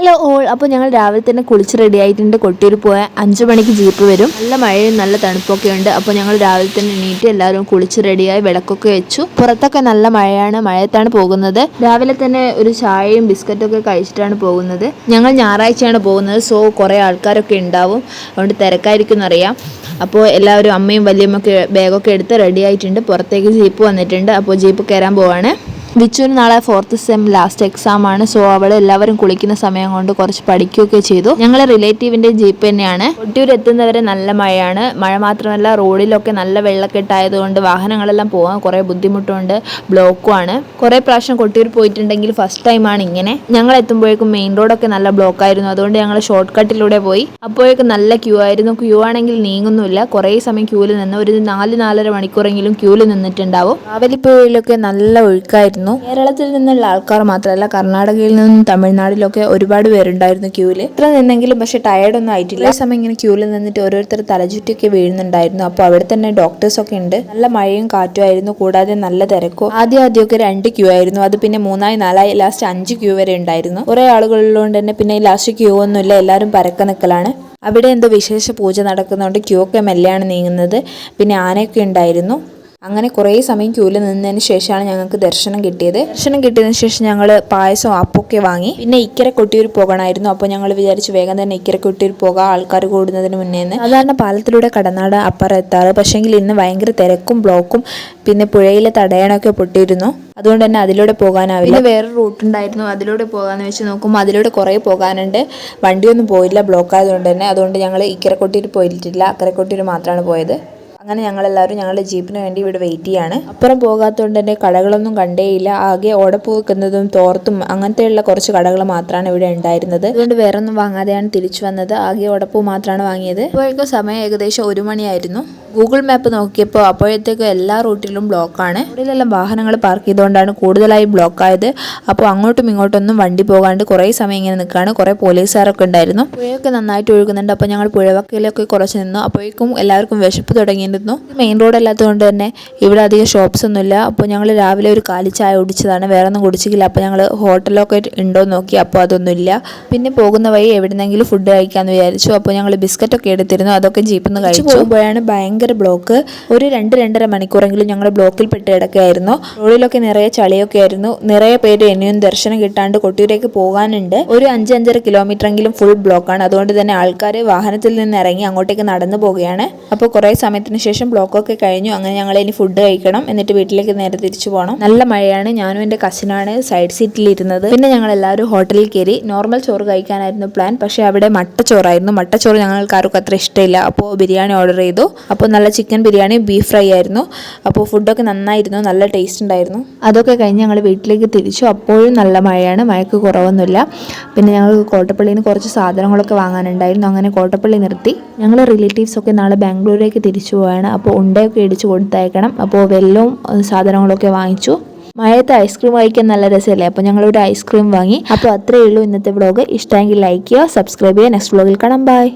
Hello all അപ്പോൾ ഞങ്ങൾ രാവിലെ തന്നെ കുളിച്ച് റെഡി ആയിട്ടുണ്ട്. കൊട്ടിയൂർ പോയാൽ അഞ്ച് മണിക്ക് ജീപ്പ് വരും. നല്ല മഴയും നല്ല തണുപ്പൊക്കെ ഉണ്ട്. അപ്പോൾ ഞങ്ങൾ രാവിലെ തന്നെ എണീറ്റ് എല്ലാവരും കുളിച്ച് റെഡിയായി വിളക്കൊക്കെ വെച്ചു. പുറത്തൊക്കെ നല്ല മഴയാണ്. മഴയത്താണ് പോകുന്നത്. രാവിലെ തന്നെ ഒരു ചായയും ബിസ്ക്കറ്റും ഒക്കെ കഴിച്ചിട്ടാണ് പോകുന്നത്. ഞങ്ങൾ ഞായറാഴ്ചയാണ് പോകുന്നത്. സോ കുറേ ആൾക്കാരൊക്കെ ഉണ്ടാവും. അതുകൊണ്ട് തിരക്കായിരിക്കും എന്നറിയാം അപ്പോൾ എല്ലാവരും അമ്മയും വല്യമ്മയൊക്കെ ബാഗൊക്കെ എടുത്ത് റെഡി ആയിട്ടുണ്ട്. പുറത്തേക്ക് ജീപ്പ് വന്നിട്ടുണ്ട്. അപ്പോൾ ജീപ്പ് കയറാൻ പോവാണ്. വിച്ചുവിന് നാളെ ഫോർത്ത് സെം ലാസ്റ്റ് എക്സാം ആണ്. സോ അവൾ എല്ലാവരും കുളിക്കുന്ന സമയം കൊണ്ട് കുറച്ച് പഠിക്കുകയൊക്കെ ചെയ്തു. ഞങ്ങളെ റിലേറ്റീവിന്റെ ജീപ്പ് തന്നെയാണ്. കൊട്ടിയൂർ എത്തുന്നവരെ നല്ല മഴയാണ്. മഴ മാത്രമല്ല റോഡിലൊക്കെ നല്ല വെള്ളക്കെട്ടായതുകൊണ്ട് വാഹനങ്ങളെല്ലാം പോകാൻ കുറേ ബുദ്ധിമുട്ടുണ്ട്. ബ്ലോക്കും ആണ്. കുറേ പ്രാവശ്യം കൊട്ടിയൂർ പോയിട്ടുണ്ടെങ്കിൽ ഫസ്റ്റ് ടൈമാണ് ഇങ്ങനെ. ഞങ്ങൾ എത്തുമ്പോഴേക്കും മെയിൻ റോഡൊക്കെ നല്ല ബ്ലോക്ക് ആയിരുന്നു. അതുകൊണ്ട് ഞങ്ങൾ ഷോർട്ട് കട്ടിലൂടെ പോയി. അപ്പോഴേക്കും നല്ല ക്യൂ ആയിരുന്നു. ക്യൂ ആണെങ്കിൽ നീങ്ങുന്നില്ല കുറേ സമയം ക്യൂവിൽ നിന്ന് ഒരു നാല് നാലര മണിക്കൂറെങ്കിലും ക്യൂവിൽ നിന്നിട്ടുണ്ടാവും. കാവലിപ്പുഴയിലൊക്കെ നല്ല ഒഴുക്കായിരുന്നു. കേരളത്തിൽ നിന്നുള്ള ആൾക്കാർ മാത്രമല്ല കർണാടകയിൽ നിന്നും തമിഴ്നാട്ടിലൊക്കെ ഒരുപാട് പേരുണ്ടായിരുന്നു ക്യൂവിൽ. ഇത്ര നിന്നെങ്കിലും പക്ഷെ ടയർഡ് ഒന്നും ആയിട്ടില്ല. ഈ സമയം ഇങ്ങനെ ക്യൂവിൽ നിന്നിട്ട് ഓരോരുത്തർ തലചുറ്റിയൊക്കെ വീഴുന്നുണ്ടായിരുന്നു. അപ്പോൾ അവിടെ തന്നെ ഡോക്ടേഴ്സ് ഒക്കെ ഉണ്ട്. നല്ല മഴയും കാറ്റും ആയിരുന്നു. കൂടാതെ നല്ല തിരക്കും. ആദ്യം ആദ്യമൊക്കെ രണ്ട് ക്യൂ ആയിരുന്നു. അത് പിന്നെ മൂന്നായി നാലായി ലാസ്റ്റ് അഞ്ച് ക്യൂ വരെ ഉണ്ടായിരുന്നു. കുറെ ആളുകളുള്ളതുകൊണ്ട് തന്നെ പിന്നെ ലാസ്റ്റ് ക്യൂ ഒന്നുമില്ല. എല്ലാവരും പരക്ക നിൽക്കലാണ് അവിടെ എന്തോ വിശേഷ പൂജ നടക്കുന്നതുകൊണ്ട് ക്യൂ ഒക്കെ മെല്ലെയാണ് നീങ്ങുന്നത്. പിന്നെ ആനയൊക്കെ ഉണ്ടായിരുന്നു. അങ്ങനെ കുറേ സമയം ക്യൂവിൽ നിന്നതിന് ശേഷമാണ് ഞങ്ങൾക്ക് ദർശനം കിട്ടിയത്. ദർശനം കിട്ടിയതിന് ശേഷം ഞങ്ങൾ പായസം അപ്പൊക്കെ വാങ്ങി. പിന്നെ ഇക്കര കൊട്ടിയൂർ പോകണമായിരുന്നു. അപ്പോൾ ഞങ്ങൾ വിചാരിച്ചു വേഗം തന്നെ ഇക്കര കൊട്ടിയൂർ പോകാം. ആൾക്കാർ കൂടുന്നതിന് മുന്നേ സാധാരണ പാലത്തിലൂടെ കടന്നാട് അപ്പുറം എത്താറ്. പക്ഷേങ്കിൽ ഇന്ന് ഭയങ്കര തിരക്കും ബ്ലോക്കും പിന്നെ പുഴയിലെ തടയണമൊക്കെ പൊട്ടിയിരുന്നു. അതുകൊണ്ട് തന്നെ അതിലൂടെ പോകാനാവില്ല. പിന്നെ വേറെ റൂട്ട് ഉണ്ടായിരുന്നു. അതിലൂടെ പോകാമെന്ന് വെച്ച് നോക്കുമ്പോൾ അതിലൂടെ കുറേ പോകാനുണ്ട്. വണ്ടിയൊന്നും പോയില്ല. ബ്ലോക്ക് ആയതുകൊണ്ട് തന്നെ. അതുകൊണ്ട് ഞങ്ങൾ ഇക്കരക്കൊട്ടിയിൽ പോയിട്ടില്ല. അക്കരക്കൊട്ടിയിൽ മാത്രമാണ് പോയത്. അങ്ങനെ ഞങ്ങളെല്ലാവരും ഞങ്ങളുടെ ജീപ്പിന് വേണ്ടി ഇവിടെ വെയിറ്റ് ചെയ്യാണ്. അപ്പുറം പോകാത്തതുകൊണ്ട് തന്നെ കടകളൊന്നും കണ്ടേയില്ല. ആകെ ഓടപ്പൂ വെക്കുന്നതും തോർത്തും അങ്ങനത്തെയുള്ള കുറച്ച് കടകൾ മാത്രമാണ് ഇവിടെ ഉണ്ടായിരുന്നത്. അതുകൊണ്ട് വേറെ ഒന്നും വാങ്ങാതെയാണ് തിരിച്ചു വന്നത്. ആകെ ഓടപ്പൂ മാത്രമാണ് വാങ്ങിയത്. അപ്പോഴേക്കും സമയം ഏകദേശം ഒരു മണിയായിരുന്നു. ഗൂഗിൾ മാപ്പ് നോക്കിയപ്പോൾ അപ്പോഴത്തേക്കും എല്ലാ റൂട്ടിലും ബ്ലോക്കാണ് റോഡിലെല്ലാം വാഹനങ്ങൾ പാർക്ക് ചെയ്തുകൊണ്ടാണ് കൂടുതലായി ബ്ലോക്ക് ആയത്. അപ്പോൾ അങ്ങോട്ടും ഇങ്ങോട്ടൊന്നും വണ്ടി പോകാണ്ട് കുറേ സമയം ഇങ്ങനെ നിൽക്കുകയാണ്. കുറേ പോലീസുകാരൊക്കെ ഉണ്ടായിരുന്നു. പുഴയൊക്കെ നന്നായിട്ട് ഒഴുകുന്നുണ്ട്. അപ്പോൾ ഞങ്ങൾ പുഴവക്കയിലൊക്കെ കുറച്ച് നിന്നു. അപ്പോഴേക്കും എല്ലാവർക്കും വിശപ്പ് തുടങ്ങിയിരുന്നു മെയിൻ റോഡ് അല്ലാത്തതുകൊണ്ട് തന്നെ ഇവിടെ അധികം ഷോപ്സ് ഒന്നുമില്ല അപ്പോൾ ഞങ്ങൾ രാവിലെ ഒരു കാലി ചായ കുടിച്ചതാണ്. വേറെ ഒന്നും കുടിച്ചില്ല അപ്പോൾ ഞങ്ങൾ ഹോട്ടലൊക്കെ ഉണ്ടോ എന്ന് നോക്കി. അപ്പോൾ അതൊന്നുമില്ല പിന്നെ പോകുന്ന വഴി എവിടെന്നെങ്കിലും ഫുഡ് കഴിക്കാമെന്ന് വിചാരിച്ചു. അപ്പോൾ ഞങ്ങൾ ബിസ്ക്കറ്റൊക്കെ എടുത്തിരുന്നു. അതൊക്കെ ജീപ്പിൽ നിന്ന് കഴിച്ചു. പോകുമ്പോഴാണ് ഭയങ്കര ബ്ലോക്ക് ഒരു രണ്ട് രണ്ടര മണിക്കൂറെങ്കിലും ഞങ്ങൾ ബ്ലോക്കിൽ പെട്ട് കിടക്കുകയായിരുന്നു. റോഡിലൊക്കെ നിറയെ ചളിയൊക്കെ ആയിരുന്നു. നിറയെ പേര് ഇനിയും ദർശനം കിട്ടാണ്ട് കൊട്ടിയൂരേക്ക് പോകാനുണ്ട്. ഒരു അഞ്ച് അഞ്ചര കിലോമീറ്റർ എങ്കിലും ഫുൾ ബ്ലോക്കാണ് അതുകൊണ്ട് തന്നെ ആൾക്കാർ വാഹനത്തിൽ നിന്ന് ഇറങ്ങി അങ്ങോട്ടേക്ക് നടന്നു പോവുകയാണ്. അപ്പോൾ കുറേ സമയത്തിന് ശേഷം ബ്ലോക്കൊക്കെ കഴിഞ്ഞു. അങ്ങനെ ഞങ്ങൾ ഇനി ഫുഡ് കഴിക്കണം. എന്നിട്ട് വീട്ടിലേക്ക് നേരെ തിരിച്ചു പോകണം നല്ല മഴയാണ്. ഞാനും എന്റെ കസിനാണ് സൈഡ് സീറ്റിൽ ഇരുന്നത്. പിന്നെ ഞങ്ങൾ എല്ലാവരും ഹോട്ടലിൽ കയറി നോർമൽ ചോറ് കഴിക്കാനായിരുന്നു പ്ലാൻ പക്ഷേ അവിടെ മട്ടച്ചോറായിരുന്നു മട്ടച്ചോറ് ഞങ്ങൾക്ക് ആർക്കും അത്ര ഇഷ്ടമില്ല. അപ്പോൾ ബിരിയാണി ഓർഡർ ചെയ്തു. അപ്പോൾ നല്ല ചിക്കൻ ബിരിയാണി ബീഫ് ഫ്രൈ ആയിരുന്നു. അപ്പോൾ ഫുഡൊക്കെ നന്നായിരുന്നു. നല്ല ടേസ്റ്റ് ഉണ്ടായിരുന്നു. അതൊക്കെ കഴിഞ്ഞ് ഞങ്ങൾ വീട്ടിലേക്ക് തിരിച്ചു. അപ്പോഴും നല്ല മഴയാണ്. മഴയ്ക്ക് കുറവൊന്നുമില്ല. പിന്നെ ഞങ്ങൾ കോട്ടപ്പള്ളിയിൽ നിന്ന് കുറച്ച് സാധനങ്ങളൊക്കെ വാങ്ങാനുണ്ടായിരുന്നു. അങ്ങനെ കോട്ടപ്പള്ളി നിർത്തി. ഞങ്ങൾ റിലേറ്റീവ്സ് ഒക്കെ നാളെ ബാംഗ്ലൂരിലേക്ക് തിരിച്ചു പോവുകയാണ്. അപ്പോൾ ഉണ്ടയൊക്കെ ഇടിച്ച് കൊടുത്തയക്കണം. അപ്പോൾ വെല്ലവും സാധനങ്ങളൊക്കെ വാങ്ങിച്ചു. മഴയത്ത് ഐസ്ക്രീം കഴിക്കാൻ നല്ല രസമല്ലേ? അപ്പോൾ ഞങ്ങളൊരു ഐസ്ക്രീം വാങ്ങി. അപ്പോൾ അത്രയേ ഉള്ളൂ ഇന്നത്തെ വ്ളോഗ് ഇഷ്ടമെങ്കിൽ ലൈക്ക് ചെയ്യുക സബ്സ്ക്രൈബ് ചെയ്യുക. നെക്സ്റ്റ് വ്ളോഗിൽ കാണാം. ബൈ